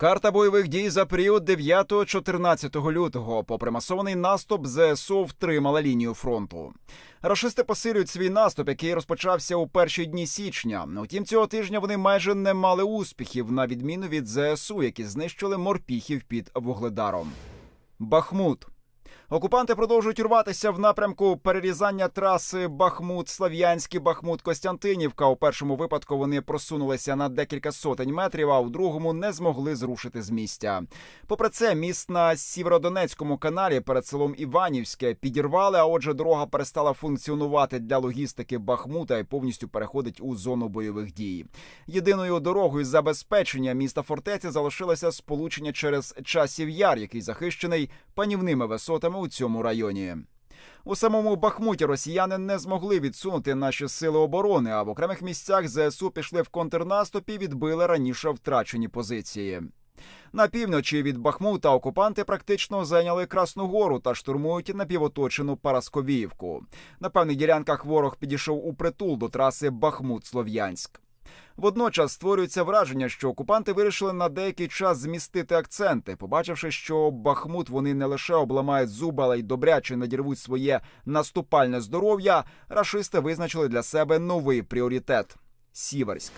Карта бойових дій за період 9-14 лютого. Попри масований наступ, ЗСУ втримала лінію фронту. Рашисти посилюють свій наступ, який розпочався у перші дні січня. Утім, цього тижня вони майже не мали успіхів, на відміну від ЗСУ, які знищили морпіхів під вугледаром. Бахмут. Окупанти продовжують рватися в напрямку перерізання траси Бахмут-Слав'янський, Бахмут-Костянтинівка. У першому випадку вони просунулися на декілька сотень метрів, а у другому не змогли зрушити з місця. Попри це, міст на Сєвєродонецькому каналі перед селом Іванівське підірвали. А отже, дорога перестала функціонувати для логістики Бахмута і повністю переходить у зону бойових дій. Єдиною дорогою забезпечення міста фортеці залишилося сполучення через часів яр, який захищений панівними висотами у цьому районі. У самому Бахмуті росіяни не змогли відсунути наші сили оборони, а в окремих місцях ЗСУ пішли в контрнаступ і відбили раніше втрачені позиції. На півночі від Бахмута окупанти практично зайняли Красну Гору та штурмують напівоточену Парасковіївку. На певних ділянках ворог підійшов у притул до траси Бахмут-Слов'янськ. Водночас створюється враження, що окупанти вирішили на деякий час змістити акценти, побачивши, що Бахмут вони не лише обламають зуба, але й добряче надірвуть своє наступальне здоров'я. Рашисти визначили для себе новий пріоритет Сіверськ.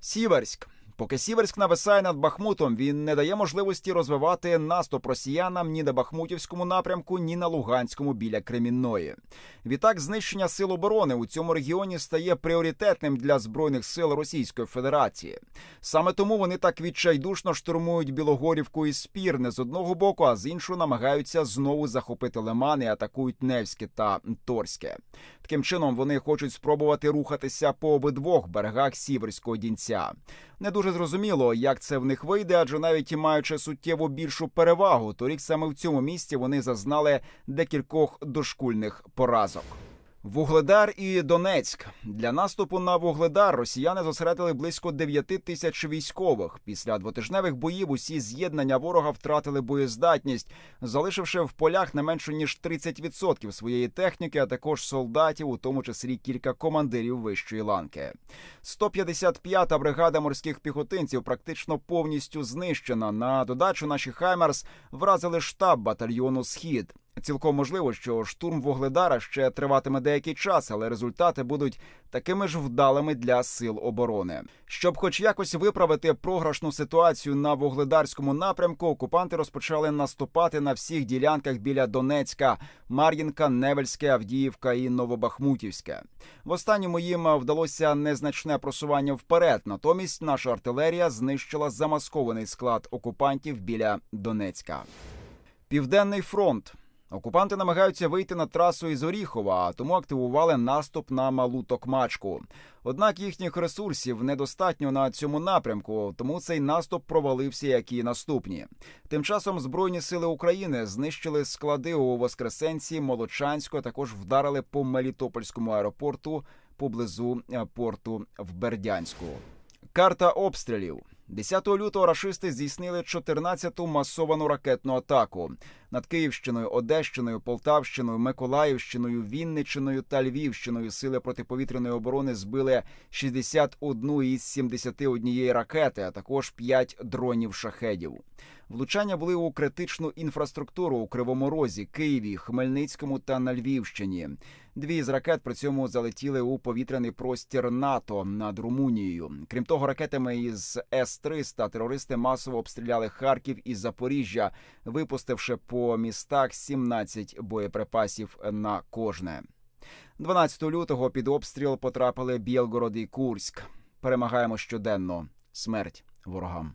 Сіверськ. Поки Сіверськ нависає над Бахмутом, він не дає можливості розвивати наступ росіянам ні на Бахмутівському напрямку, ні на Луганському біля Кремінної. Відтак, знищення сил оборони у цьому регіоні стає пріоритетним для збройних сил Російської Федерації. Саме тому вони так відчайдушно штурмують Білогорівку і Спірне з одного боку, а з іншого намагаються знову захопити Лиман і атакують Невське та Торське. Таким чином вони хочуть спробувати рухатися по обидвох берегах Сіверського дінця. Не дуже зрозуміло, як це в них вийде, адже навіть маючи суттєво більшу перевагу, торік саме в цьому місці вони зазнали декількох дошкульних поразок. Вугледар і Донецьк для наступу на Вугледар росіяни зосередили близько 9 тисяч військових. Після двотижневих боїв усі з'єднання ворога втратили боєздатність, залишивши в полях не менше ніж 30% своєї техніки, а також солдатів, у тому числі кілька командирів вищої ланки. 155-та бригада морських піхотинців практично повністю знищена. На додачу наші Хаймерс вразили штаб батальйону Схід. Цілком можливо, що штурм Вугледара ще триватиме деякий час, але результати будуть такими ж вдалими для сил оборони. Щоб, хоч якось виправити програшну ситуацію на вугледарському напрямку, окупанти розпочали наступати на всіх ділянках біля Донецька, Мар'їнка, Невельське, Авдіївка і Новобахмутівське. В останньому їм вдалося незначне просування вперед. Натомість наша артилерія знищила замаскований склад окупантів біля Донецька. Південний фронт. Окупанти намагаються вийти на трасу із Оріхова, тому активували наступ на малу Токмачку. Однак їхніх ресурсів недостатньо на цьому напрямку, тому цей наступ провалився, як і наступні. Тим часом Збройні сили України знищили склади у Воскресенці, Молочанську, а також вдарили по Мелітопольському аеропорту поблизу порту в Бердянську. Карта обстрілів. 10 лютого рашисти здійснили 14-ту масовану ракетну атаку над Київщиною, Одещиною, Полтавщиною, Миколаївщиною, Вінничиною та Львівщиною. Сили протиповітряної оборони збили 61 із 71 ракети, а також 5 дронів шахедів. Влучання були у критичну інфраструктуру у Кривому Розі, Києві, Хмельницькому та на Львівщині. Дві з ракет при цьому залетіли у повітряний простір НАТО над Румунією. Крім того, ракетами із С-300 терористи масово обстріляли Харків і Запоріжжя, випустивши по містах 17 боєприпасів на кожне. 12 лютого під обстріл потрапили Білгород і Курськ. Перемагаємо щоденно. Смерть ворогам.